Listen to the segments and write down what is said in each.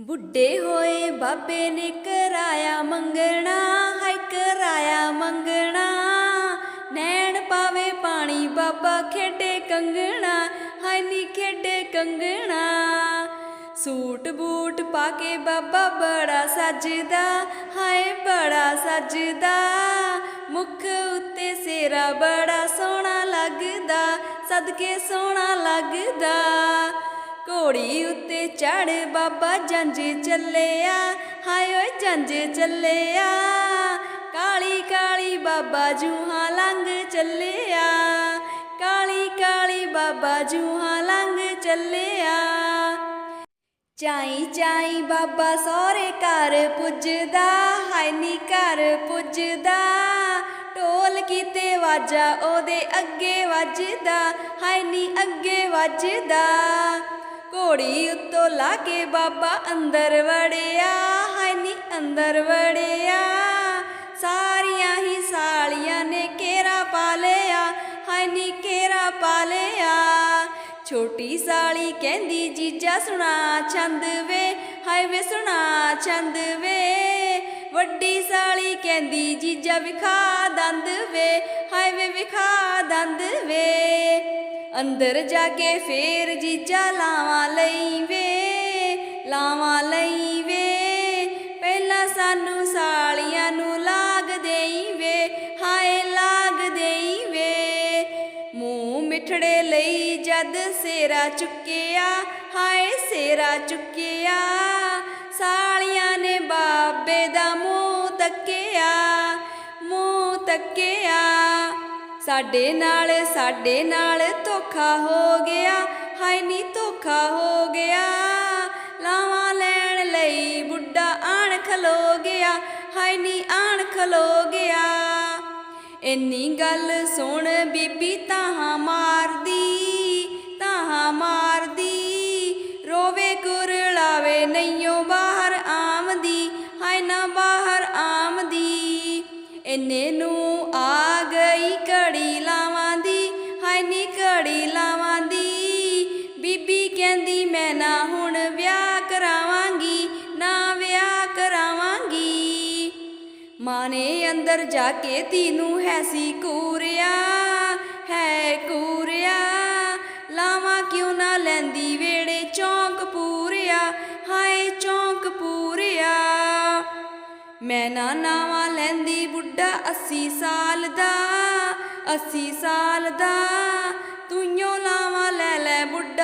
ਬੁੱਢੇ ਹੋਏ ਬਾਬੇ ਨੇ ਕਰਾਇਆ ਮੰਗਣਾ, ਹਾਏ ਕਰਾਇਆ ਮੰਗਣਾ। ਨੈਣ ਪਾਵੇ ਪਾਣੀ, ਬਾਬਾ ਖੇਡੇ ਕੰਗਣਾ, ਹਾਏ ਨੀ ਖੇਡੇ ਕੰਗਣਾ। ਸੂਟ ਬੂਟ ਪਾ ਕੇ ਬਾਬਾ ਬੜਾ ਸੱਜਦਾ, ਹਾਏ ਬੜਾ ਸੱਜਦਾ। ਮੁਖ ਉੱਤੇ ਸੇਰਾ ਬੜਾ ਸੋਹਣਾ ਲੱਗਦਾ, ਸਦਕੇ ਸੋਹਣਾ ਲੱਗਦਾ। ਘੋੜੀ ਉੱਤੇ ਚੜ ਬਾਬਾ ਜੰਜ ਚੱਲਿਆ, ਹਾਏ ਓਏ ਜੰਜ ਚੱਲਿਆ। ਕਾਲੀ ਕਾਲੀ ਬਾਬਾ ਜੂਹਾਂ ਲੰਘ ਚੱਲਿਆ, ਕਾਲੀ ਕਾਲੀ ਬਾਬਾ ਜੂਹਾਂ ਲੰਘ ਚੱਲਿਆ। ਚਾਈ ਚਾਈ ਬਾਬਾ ਸਹੁਰੇ ਘਰ ਪੁੱਜਦਾ, ਹਾਏ ਨੀ ਘਰ ਪੁੱਜਦਾ। ਢੋਲ ਕੀਤੇ ਵਾਜਾ ਉਹਦੇ ਅੱਗੇ ਵੱਜਦਾ, ਹਾਏ ਨੀ ਅੱਗੇ ਵੱਜਦਾ। ਘੋੜੀ ਉੱਤੋਂ ਲਾ ਕੇ ਬਾਬਾ ਅੰਦਰ ਵੜਿਆ, ਹਾਏ ਨੀ ਅੰਦਰ ਵੜਿਆ। ਸਾਰੀਆਂ ਹੀ ਸਾਲੀਆਂ ਨੇ ਘੇਰਾ ਪਾ ਲਿਆ, ਹਾਏ ਨੀ ਘੇਰਾ ਪਾ ਲਿਆ। ਛੋਟੀ ਸਾਲੀ ਕਹਿੰਦੀ, ਜੀਜਾ ਸੁਣਾ ਚੰਦ ਵੇ, ਹਾਏ ਵੇ ਸੁਣਾ ਚੰਦ ਵੇ। ਵੱਡੀ ਸਾਲੀ ਕਹਿੰਦੀ, ਜੀਜਾ ਵਿਖਾ ਦੰਦ ਵੇ, ਹਾਏ ਵੇ ਵਿਖਾ ਦੰਦ ਵੇ। ਅੰਦਰ ਜਾ ਕੇ ਫੇਰ ਜੀਜਾ ਲਾਵਾਂ ਲਈ ਵੇ, ਲਾਵਾਂ ਲਈ ਵੇ। ਪਹਿਲਾਂ ਸਾਨੂੰ ਸਾਲੀਆਂ ਨੂੰ ਲਾਗ ਦੇਈ ਵੇ, ਹਾਏ ਲਾਗ ਦੇਈ ਵੇ। ਮੂੰਹ ਮਿੱਠੜੇ ਲਈ ਜਦ ਸੇਰਾ ਚੁੱਕਿਆ, ਹਾਏ ਸੇਰਾ ਚੁੱਕਿਆ। ਸਾਲੀਆਂ ਨੇ ਬਾਬੇ ਦਾ ਮੂੰਹ ਤੱਕਿਆ ਮੂੰਹ ਤੱਕਿਆ। ਸਾਡੇ ਨਾਲ ਸਾਡੇ ਨਾਲ ਧੋਖਾ ਹੋ ਗਿਆ। ਹਾਏ ਨੀ ਧੋਖਾ ਹੋ ਗਿਆ। ਲਾਵਾਂ ਲੈਣ ਲਈ ਬੁੱਢਾ ਆਣ ਖਲੋ ਗਿਆ। ਹਾਏ ਨੀ ਆਣ ਖਲੋ ਗਿਆ। ਇੰਨੀ ਗੱਲ ਸੁਣ ਬੀਬੀ ਤਾਹਾਂ ਮਾਰਦੀ ਤਾਹਾਂ ਮਾਰਦੀ। ਰੋਵੇ ਕੁਰਲਾਵੇ ਨਈਓ ਬਾਹਰ ਆਮਦੀ, ਹਾਏ ਨਾ ਬਾਹਰ ਆਮਦੀ। ਇੰਨੇ ਨੂੰ ਮਾਂ ਨੇ ਅੰਦਰ ਜਾ ਕੇ ਤੀਨੂੰ ਹੈ ਸੀ ਕੂਰਿਆ, ਹੈ ਕੂਰਿਆ। ਲਾਵਾਂ ਕਿਉਂ ਨਾ ਲੈਂਦੀ ਵੇੜੇ ਚੌਂਕ ਪੂਰਿਆ, ਹਾਏ ਚੌਂਕ ਪੂਰਿਆ। ਮੈਂ ਨਾ ਨਾਵਾਂ ਲੈਂਦੀ ਬੁੱਢਾ 80 ਸਾਲ ਦਾ 80 ਸਾਲ ਦਾ। ਤੂੰ ਲਾਵਾਂ ਲੈ ਲੈ ਬੁੱਢਾ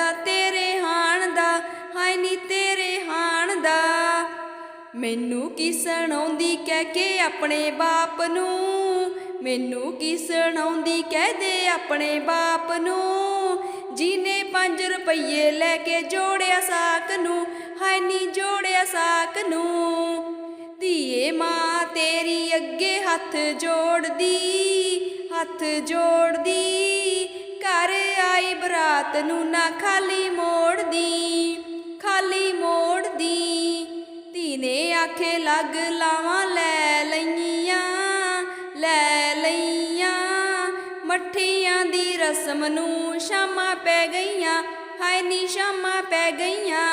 ਮੈਨੂੰ ਕੀ ਸੁਣਾਉਂਦੀ ਕਹਿ ਕੇ ਆਪਣੇ ਬਾਪ ਨੂੰ? ਮੈਨੂੰ ਕੀ ਸੁਣਾਉਂਦੀ ਕਹਿ ਦੇ ਆਪਣੇ ਬਾਪ ਨੂੰ? ਜਿਹਨੇ 5 ਰੁਪਏ ਲੈ ਕੇ ਜੋੜਿਆ ਸਾਕ ਨੂੰ, ਹਾਏ ਨੀ ਜੋੜਿਆ ਸਾਕ ਨੂੰ। ਧੀਏ ਮਾਂ ਤੇਰੀ ਅੱਗੇ ਹੱਥ ਜੋੜਦੀ ਹੱਥ ਜੋੜਦੀ। ਘਰ ਆਈ ਬਰਾਤ ਨੂੰ ਨਾ ਖਾਲੀ ਮੋੜਦੀ, ਖਾਲੀ ਮੋੜ ਆਖੇ, ਲੱਗ ਲਾਵਾਂ ਲੈ ਲਈਆਂ ਲੈ ਲਈਆਂ। ਮੱਠੀਆਂ ਦੀ ਰਸਮ ਨੂੰ ਸ਼ਾਮਾਂ ਪੈ ਗਈਆਂ, ਹਾਏ ਨੀ ਸ਼ਾਮਾਂ ਪੈ ਗਈਆਂ।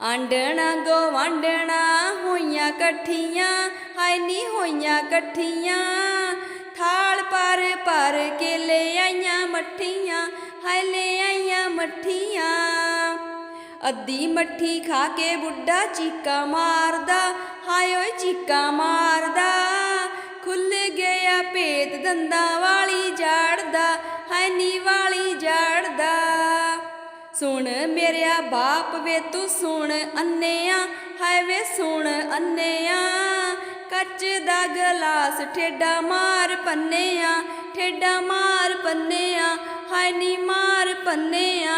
ਆਂਡਣਾ ਗਵਾਂਡਣਾ ਹੋਈਆਂ ਇਕੱਠੀਆਂ, ਹਾਏ ਨੀ ਹੋਈਆਂ ਇਕੱਠੀਆਂ। ਥਾਲ ਪਰ ਪਰ ਕੇ ਲੈ ਆਈਆਂ ਮੱਠੀਆਂ, ਹਾਏ ਲੈ ਆਈਆਂ ਮੱਠੀਆਂ। ਅੱਧੀ ਮੱਠੀ ਖਾ ਕੇ ਬੁੱਢਾ ਚੀਕਾ ਮਾਰਦਾ, ਹਾਏ ਓਏ ਚੀਕਾ ਮਾਰਦਾ। ਖੁੱਲ ਗਿਆ ਭੇਤ ਦੰਦਾਂ ਵਾਲੀ ਜਾੜਦਾ, ਹਾਏ ਨੀ ਵਾਲੀ ਜਾੜਦਾ। ਸੁਣ ਮੇਰਿਆ ਬਾਪ ਵੇ ਤੂੰ ਸੁਣ ਅੰਨਿਆ, ਹਾਏ ਵੇ ਸੁਣ ਅੰਨਿਆ। ਕੱਚ ਦਾ ਗਲਾਸ ਠੇਡਾ ਮਾਰ ਪੰਨਿਆ, ਠੇਡਾ ਮਾਰ ਪੰਨਿਆ, ਹਾਏ ਨੀ ਮਾਰ ਪੰਨਿਆ।